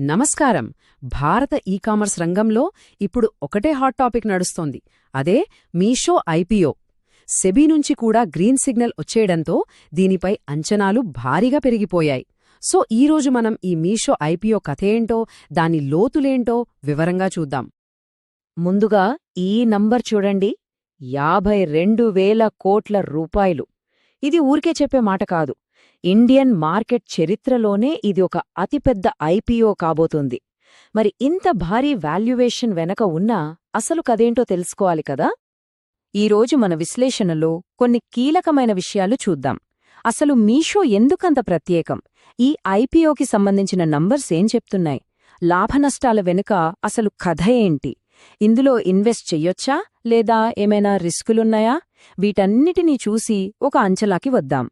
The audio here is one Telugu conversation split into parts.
నమస్కారం. భారత ఈ కామర్స్ రంగంలో ఇప్పుడు ఒకటే హాట్ టాపిక్ నడుస్తోంది. అదే మీషో ఐపీఓ సెబీ నుంచి కూడా గ్రీన్ సిగ్నల్ వచ్చేయడంతో దీనిపై అంచనాలు భారీగా పెరిగిపోయాయి. సో ఈరోజు మనం ఈ మీషో ఐపీఓ కథేంటో దాని లోతులేంటో వివరంగా చూద్దాం. ముందుగా ఈ నంబర్ చూడండి. యాభై రెండు వేల కోట్ల రూపాయలు. ఇది ఊరికే చెప్పే మాట కాదు. ఇండియన్ మార్కెట్ చరిత్రలోనే ఇది ఒక అతిపెద్ద ఐపీఓ కాబోతోంది. మరి ఇంత భారీ వాల్యుయేషన్ వెనక ఉన్నా అసలు కదేంటో తెలుసుకోవాలి కదా? ఈరోజు మన విశ్లేషణలో కొన్ని కీలకమైన విషయాలు చూద్దాం. అసలు మీషో ఎందుకంత ప్రత్యేకం? ఈ ఐపీఓకి సంబంధించిన నంబర్స్ ఏం చెప్తున్నాయి? లాభనష్టాల వెనుక అసలు కథ ఏంటి? ఇందులో ఇన్వెస్ట్ చెయ్యొచ్చా? లేదా ఏమైనా రిస్కులున్నాయా? వీటన్నిటినీ చూసి ఒక అంచలాకి వద్దాం.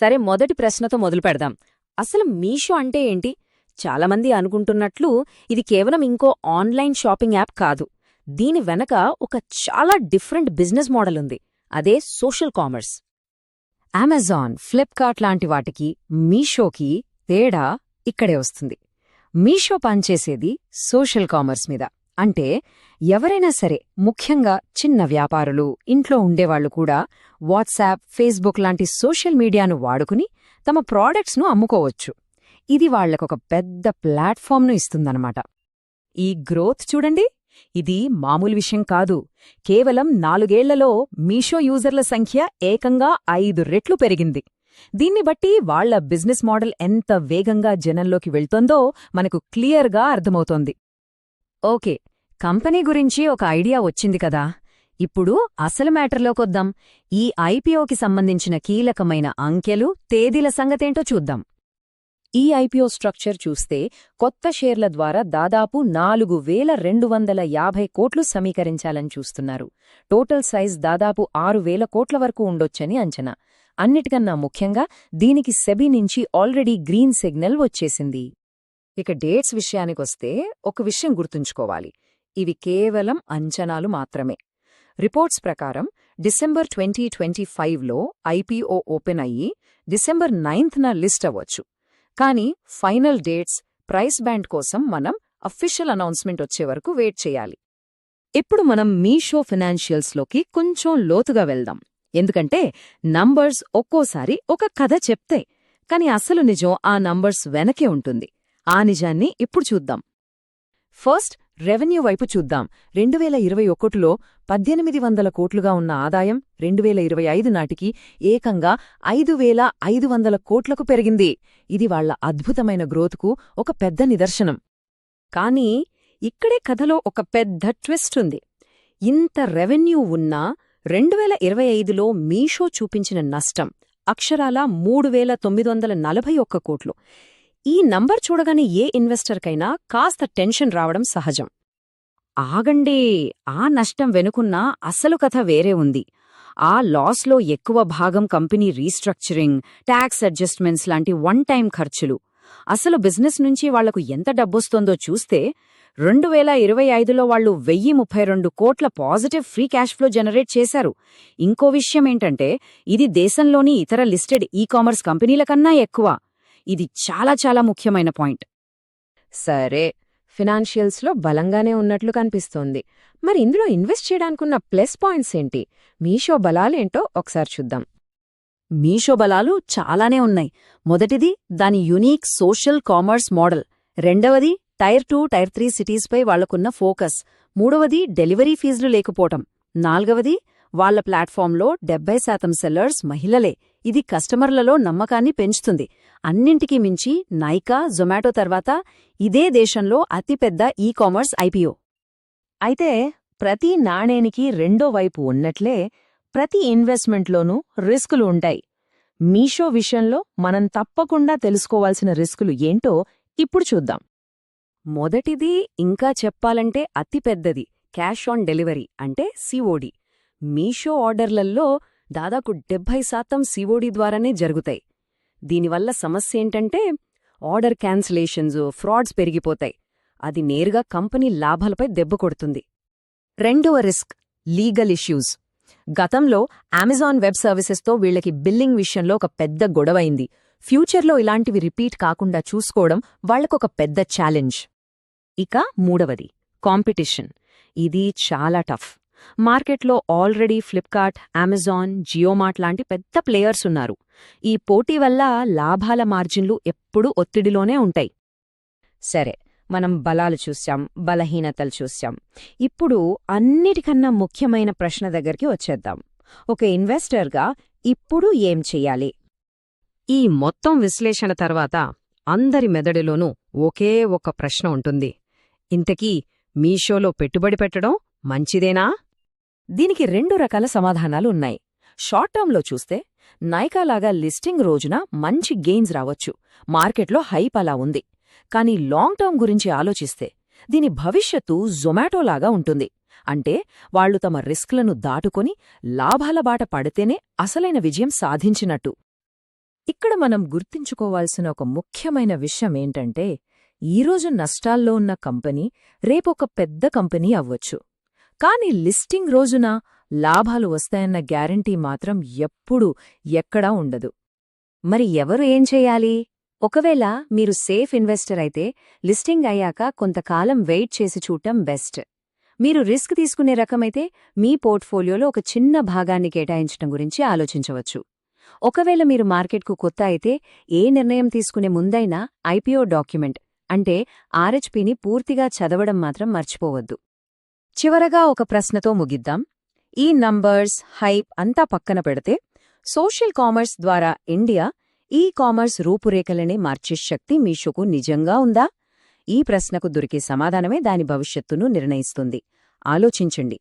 సరే మొదటి ప్రశ్నతో మొదలు పెడదాం. అసలు మీషో అంటే ఏంటి? చాలామంది అనుకుంటున్నట్లు ఇది కేవలం ఇంకో ఆన్లైన్ షాపింగ్ యాప్ కాదు. దీని వెనక ఒక చాలా డిఫరెంట్ బిజినెస్ మోడల్ ఉంది. అదే సోషల్ కామర్స్. అమెజాన్ ఫ్లిప్కార్ట్ లాంటి వాటికి మీషోకి తేడా ఇక్కడే వస్తుంది. మీషో పనిచేసేది సోషల్ కామర్స్ మీద. అంటే ఎవరైనా సరే ముఖ్యంగా చిన్న వ్యాపారులు ఇంట్లో ఉండేవాళ్ళు కూడా వాట్సాప్ ఫేస్బుక్ లాంటి సోషల్ మీడియాను వాడుకుని తమ ప్రాడక్ట్స్ను అమ్ముకోవచ్చు. ఇది వాళ్ళకొక పెద్ద ప్లాట్ఫామ్ను ఇస్తుందన్నమాట. ఈ గ్రోత్ చూడండి. ఇది మామూలు విషయం కాదు. కేవలం నాలుగేళ్ళలో మీషో యూజర్ల సంఖ్య ఏకంగా ఐదు రెట్లు పెరిగింది. దీన్ని బట్టి వాళ్ళ బిజినెస్ మోడల్ ఎంత వేగంగా జనంలోకి వెళ్తోందో మనకు క్లియర్గా అర్థమవుతోంది. ఓకే. కంపెనీ గురించి ఒక ఐడియా వచ్చింది కదా. ఇప్పుడు అసలు మ్యాటర్లోకొద్దాం ఈ ఐపీఓకి సంబంధించిన కీలకమైన అంకెలు తేదీల సంగతేంటో చూద్దాం. ఈ ఐపీఓ స్ట్రక్చర్ చూస్తే కొత్త షేర్ల ద్వారా దాదాపు నాలుగు వేల రెండు వందల యాభై కోట్లు సమీకరించాలని చూస్తున్నారు. టోటల్ సైజ్ దాదాపు ఆరు వేల కోట్ల వరకు ఉండొచ్చని అంచనా. అన్నిటికన్నా ముఖ్యంగా దీనికి సెబీ నుంచి ఆల్రెడీ గ్రీన్ సిగ్నల్ వచ్చేసింది. ఇక డేట్స్ విషయానికొస్తే ఒక విషయం గుర్తుంచుకోవాలి. ఇవి కేవలం అంచనాలు మాత్రమే. రిపోర్ట్స్ ప్రకారం డిసెంబర్ ట్వంటీ ట్వంటీ ఫైవ్లో ఐపీఓ ఓపెన్ అయ్యి డిసెంబర్ నైన్త్న లిస్ట్ అవ్వచ్చు. కానీ ఫైనల్ డేట్స్ ప్రైస్ బ్యాండ్ కోసం మనం అఫీషియల్ అనౌన్స్మెంట్ వచ్చే వరకు వెయిట్ చేయాలి. ఇప్పుడు మనం మీషో ఫినాన్షియల్స్లోకి కొంచెం లోతుగా వెళ్దాం. ఎందుకంటే నంబర్స్ ఒక్కోసారి ఒక కథ చెప్తాయి కాని అసలు నిజం ఆ నంబర్స్ వెనకే ఉంటుంది. ఆ నిజాన్ని ఇప్పుడు చూద్దాం. ఫస్ట్ రెవెన్యూ వైపు చూద్దాం. రెండు వేల ఇరవై ఒకటిలో పద్దెనిమిది వందల కోట్లుగా ఉన్న ఆదాయం రెండు వేల ఇరవై ఐదు నాటికి ఏకంగా ఐదు వేల ఐదు వందల కోట్లకు పెరిగింది. ఇది వాళ్ళ అద్భుతమైన గ్రోత్కు ఒక పెద్ద నిదర్శనం. కానీ ఇక్కడే కథలో ఒక పెద్ద ట్విస్ట్ ఉంది. ఇంత రెవెన్యూ ఉన్నా రెండు వేల ఇరవై ఐదులో మీషో చూపించిన నష్టం అక్షరాల మూడు వేల తొమ్మిది వందల నలభై ఒక్క కోట్లు. ఈ నంబర్ చూడగానే ఏ ఇన్వెస్టర్కైనా కాస్త టెన్షన్ రావడం సహజం. ఆగండే ఆ నష్టం వెనుకున్న అసలు కథ వేరే ఉంది. ఆ లాస్లో ఎక్కువ భాగం కంపెనీ రీస్ట్రక్చరింగ్ ట్యాక్స్ అడ్జస్ట్మెంట్స్ లాంటి వన్ టైం ఖర్చులు. అసలు బిజినెస్ నుంచి వాళ్ళకు ఎంత డబ్బొస్తోందో చూస్తే రెండు వేల ఇరవై ఐదులో వాళ్ళు వెయ్యి ముప్పై రెండు కోట్ల positive free cash flow generate చేశారు. ఇంకో విషయం ఏంటంటే ఇది దేశంలోని ఇతర లిస్టెడ్ ఈ కామర్స్ కంపెనీల కన్నా ఎక్కువ. ఇది చాలా చాలా ముఖ్యమైన పాయింట్. సరే ఫినాన్షియల్స్లో బలంగానే ఉన్నట్లు కనిపిస్తోంది. మరి ఇందులో ఇన్వెస్ట్ చేయడానికున్న ప్లస్ పాయింట్స్ ఏంటి? మీషో బలాలేంటో ఒకసారి చూద్దాం. మీషో బలాలు చాలానే ఉన్నాయి. మొదటిది దాని యునీక్ సోషల్ కామర్స్ మోడల్. రెండవది టైర్ టూ టైర్ త్రీ సిటీస్పై వాళ్ళకున్న ఫోకస్. మూడవది డెలివరీ ఫీజులు లేకపోవటం. నాల్గవది వాళ్ళ ప్లాట్ఫామ్లో డెబ్బై శాతం సెల్లర్స్ మహిళలే. ఇది కస్టమర్లలో నమ్మకాన్ని పెంచుతుంది. అన్నింటికీ మించి నైకా జొమాటో తర్వాత ఇదే దేశంలో అతిపెద్ద ఈ కామర్స్ ఐపీఓ అయితే ప్రతి నాణేనికి రెండో వైపు ఉన్నట్లే ప్రతి ఇన్వెస్ట్మెంట్లోనూ రిస్కులు ఉంటాయి. మీషో విషయంలో మనం తప్పకుండా తెలుసుకోవాల్సిన రిస్కులు ఏంటో ఇప్పుడు చూద్దాం. మొదటిది ఇంకా చెప్పాలంటే అతిపెద్దది క్యాష్ ఆన్ డెలివరీ అంటే సిఓడి మీషో ఆర్డర్లల్లో దాదాపు డెబ్భై శాతం సిఓడి ద్వారానే జరుగుతాయి. దీనివల్ల సమస్య ఏంటంటే ఆర్డర్ క్యాన్సిలేషన్స్ ఫ్రాడ్స్ పెరిగిపోతాయి. అది నేరుగా కంపెనీ లాభాలపై దెబ్బ కొడుతుంది. రెండవ రిస్క్ లీగల్ ఇష్యూస్. గతంలో అమెజాన్ వెబ్ సర్వీసెస్తో వీళ్ళకి బిల్లింగ్ విషయంలో ఒక పెద్ద గొడవైంది. ఫ్యూచర్లో ఇలాంటివి రిపీట్ కాకుండా చూసుకోవడం వాళ్ళకొక పెద్ద ఛాలెంజ్. ఇక మూడవది కాంపిటీషన్. ఇది చాలా టఫ్. మార్కెట్లో ఆల్రెడీ ఫ్లిప్కార్ట్ అమెజాన్ జియోమార్ట్ లాంటి పెద్ద ప్లేయర్స్ ఉన్నారు. ఈ పోటీ వల్ల లాభాల మార్జిన్లు ఎప్పుడూ ఒత్తిడిలోనే ఉంటాయి. సరే మనం బలాలు చూశాం బలహీనతలు చూశాం ఇప్పుడు అన్నిటికన్నా ముఖ్యమైన ప్రశ్న దగ్గరికి వచ్చేద్దాం. ఒక ఇన్వెస్టర్గా ఇప్పుడు ఏం చెయ్యాలి ఈ మొత్తం విశ్లేషణ తర్వాత అందరి మెదడులోనూ ఒకే ఒక ప్రశ్న ఉంటుంది. ఇంతకీ మీషోలో పెట్టుబడి పెట్టడం మంచిదేనా? దీనికి రెండు రకాల సమాధానాలు ఉన్నాయి. షార్ట్ టర్మ్లో చూస్తే నైకాలాగా లిస్టింగ్ రోజున మంచి గెయిన్స్ రావచ్చు. మార్కెట్లో హైప్ అలా ఉంది. కానీ లాంగ్ టర్మ్ గురించి ఆలోచిస్తే దీని భవిష్యత్తు జొమాటోలాగా ఉంటుంది. అంటే వాళ్ళు తమ రిస్క్లను దాటుకొని లాభాల బాట పడితేనే అసలైన విజయం సాధించినట్టు. ఇక్కడ మనం గుర్తించుకోవాల్సిన ఒక ముఖ్యమైన విషయం ఏంటంటే ఈరోజు నష్టాల్లో ఉన్న కంపెనీ రేపొక పెద్ద కంపెనీ అవ్వచ్చు. కాని లిస్టింగ్ రోజున లాభాలు వస్తాయన్న గ్యారంటీ మాత్రం ఎప్పుడూ ఎక్కడా ఉండదు. మరి ఎవరు ఏం చేయాలి? ఒకవేళ మీరు సేఫ్ ఇన్వెస్టర్ అయితే లిస్టింగ్ అయ్యాక కొంతకాలం వెయిట్ చేసి చూడటం బెస్ట్. మీరు రిస్క్ తీసుకునే రకమైతే మీ పోర్ట్ఫోలియోలో ఒక చిన్న భాగాన్ని కేటాయించడం గురించి ఆలోచించవచ్చు. ఒకవేళ మీరు మార్కెట్కు కొత్త అయితే ఏ నిర్ణయం తీసుకునే ముందైనా ఐపీఓ డాక్యుమెంట్ అంటే ఆర్హెచ్పిని పూర్తిగా చదవడం మాత్రం మర్చిపోవద్దు. చివరగా ఒక ప్రశ్నతో ముగిద్దాం. ఈ నంబర్స్ హైప్ అంతా పక్కన పెడితే సోషల్ కామర్స్ ద్వారా ఇండియా ఈ కామర్స్ రూపురేఖలనే మార్చే శక్తి మీషోకు నిజంగా ఉందా? ఈ ప్రశ్నకు దొరికే సమాధానమే దాని భవిష్యత్తును నిర్ణయిస్తుంది. ఆలోచించండి.